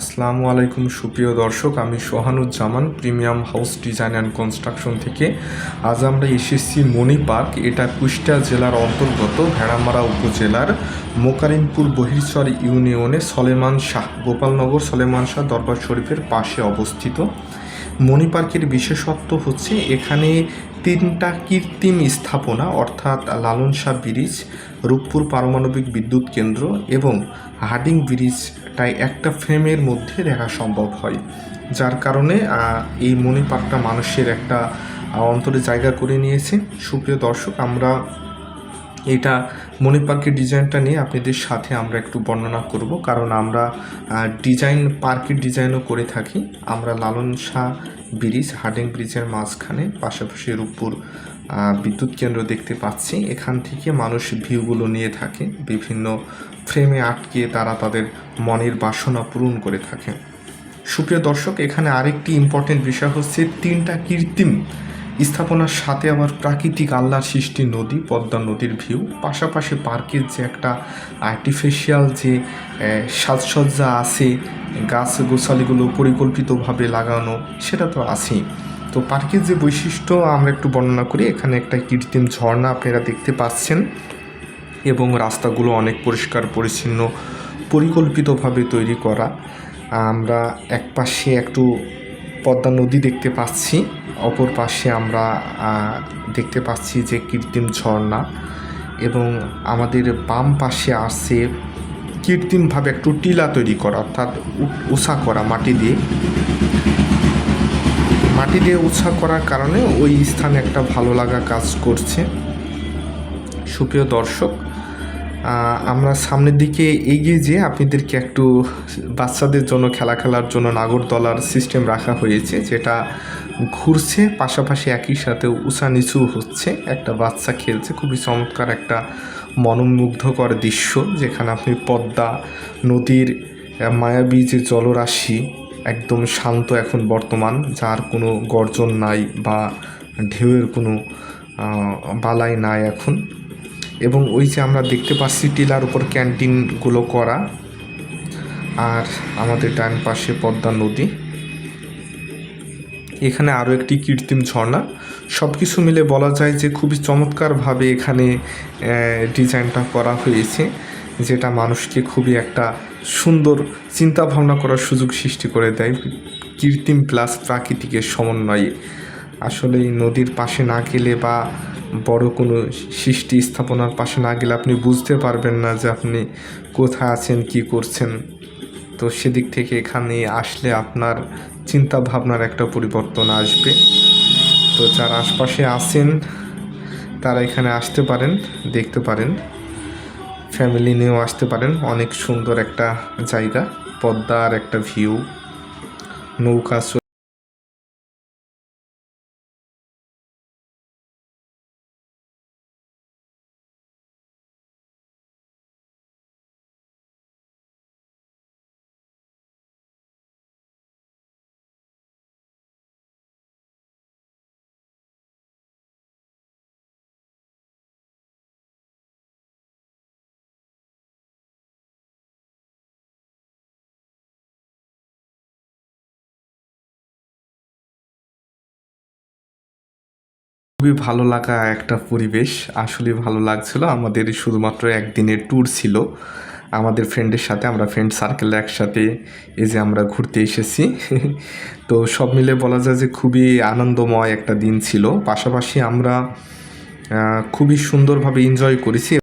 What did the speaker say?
আসসালামু আলাইকুম, সুপ্রিয় দর্শক। আমি Sohanuzzaman, premium house design and construction থেকে। আজ আমরা এসেছি মণি পার্ক এটা কুষ্টিয়া জেলার অন্তর্গত ভেড়ামারা উপজেলার মোকারিমপুর বহিরচর ইউনিয়নে সলেমান শাহ, গোপালনগর সলেমান শাহ দরবার শরীফের পাশে অবস্থিত। মণি পার্কের বিশেষত্ব হচ্ছে এখানে তিনটা কৃত্রিম স্থাপনা, অর্থাৎ লালন শাহ ব্রিজ, রূপপুর পারমাণবিক বিদ্যুৎ কেন্দ্র এবং হার্ডিং ব্রিজটাই একটা ফ্রেমের মধ্যে দেখা সম্ভব হয়। যার কারণে এই মণি পার্কটা মানুষের একটা অন্তরে জায়গা করে নিয়েছে। সুপ্রিয় দর্শক, আমরা এটা মণি পার্কের ডিজাইনটা নিয়ে আপনাদের সাথে আমরা একটু বর্ণনা করব। কারণ আমরা ডিজাইন, পার্কের ডিজাইনও করে থাকি। আমরা লালন শাহ ব্রিজ, হার্ডিং ব্রিজের মাঝখানে পাশাপাশি রূপপুর বিদ্যুৎ কেন্দ্র দেখতে পাচ্ছি। এখান থেকে মানুষ ভিউগুলো নিয়ে থাকে। বিভিন্ন ফ্রেমে আটকে তারা তাদের মনের বাসনা পূরণ করে থাকে। সুপ্রিয় দর্শক, এখানে আরেকটি ইম্পর্টেন্ট বিষয় হচ্ছে তিনটা কৃত্রিম স্থাপনার সাথে আবার প্রাকৃতিক আল্লাহর সৃষ্টি নদী, পদ্মা নদীর ভিউ। পাশাপাশি পার্কের যে একটা আর্টিফিশিয়াল যে সাজসজ্জা আছে, গাছ গোছালিগুলো পরিকল্পিতভাবে লাগানো, সেটা তো আছেই। তো পার্কের যে বৈশিষ্ট্য আমরা একটু বর্ণনা করি, এখানে একটা কৃত্রিম ঝর্ণা আপনারা দেখতে পাচ্ছেন এবং রাস্তাগুলো অনেক পরিষ্কার, পরিচ্ছন্ন, পরিকল্পিতভাবে তৈরি করা। আমরা একপাশে একটু পদ্মা নদী দেখতে পাচ্ছি। অপর পাশে আমরা দেখতে পাচ্ছি যে কৃত্রিম ঝর্ণা এবং আমাদের বাম পাশে আছে কৃত্রিমভাবে একটু টিলা তৈরি করা, অর্থাৎ উ- উঁচা করা মাটি দিয়ে। মাটি দিয়ে উঁচা করার কারণে ওই স্থানে একটা ভালো লাগা কাজ করছে। সুপ্রিয় দর্শক আমরা সামনের দিকে এগিয়ে যেয়ে আপনাদেরকে একটু বাচ্চাদের জন্য খেলা খেলার জন্য নাগরদলার সিস্টেম রাখা হয়েছে, যেটা ঘুরছে, পাশাপাশি একই সাথে উঁচা নিচু হচ্ছে, একটা বাচ্চা খেলছে, খুবই চমৎকার একটা মনোমুগ্ধকর দৃশ্য, যেখানে আপনি পদ্মা, নদীর মায়াবী যে জলরাশি, একদম শান্ত এখন বর্তমান, যার কোনো গর্জন নাই বা ঢেউয়ের কোনো বালাই নাই এখন। এবং ওই যে আমরা দেখতে পাচ্ছি টিলার উপর ক্যান্টিনগুলো করা। আর আমাদের ডান পাশে পদ্মা নদী। এখানে আরও একটি কৃত্রিম ঝর্ণা। সব কিছু মিলে বলা যায় যে খুবই চমৎকারভাবে এখানে ডিজাইনটা করা হয়েছে, যেটা মানুষকে খুবই একটা সুন্দর চিন্তা ভাবনা করার সুযোগ সৃষ্টি করে দেয়। কৃত্রিম প্লাস প্রাকৃতিকের সমন্বয়ে। আসলে এই নদীর পাশে না গেলে বা বড় কোনো সৃষ্টি স্থাপনার পাশে না গেলে আপনি বুঝতে পারবেন না যে আপনি কোথায় আছেন, কি করছেন। তো সেদিক থেকে এখানে আসলে আপনার চিন্তা ভাবনার একটা পরিবর্তন আসবে। তো যারা আশপাশে আছেন, তারা এখানে আসতে পারেন, দেখতে পারেন। ফ্যামিলি নিয়েও আসতে পারেন। অনেক সুন্দর একটা জায়গা, পদ্মার একটা ভিউ, নৌকা খুবই ভালো লাগা একটা পরিবেশ। আসলে ভালো লাগছিল। আমাদের শুধুমাত্র একদিনের ট্যুর ছিল। আমাদের ফ্রেন্ডের সাথে আমরা ফ্রেন্ড সার্কেল একসাথে এই যে আমরা ঘুরতে এসেছি। তো সব মিলে বলা যায় যে খুবই আনন্দময় একটা দিন ছিল। পাশাপাশি আমরা খুবই সুন্দরভাবে এনজয় করেছি।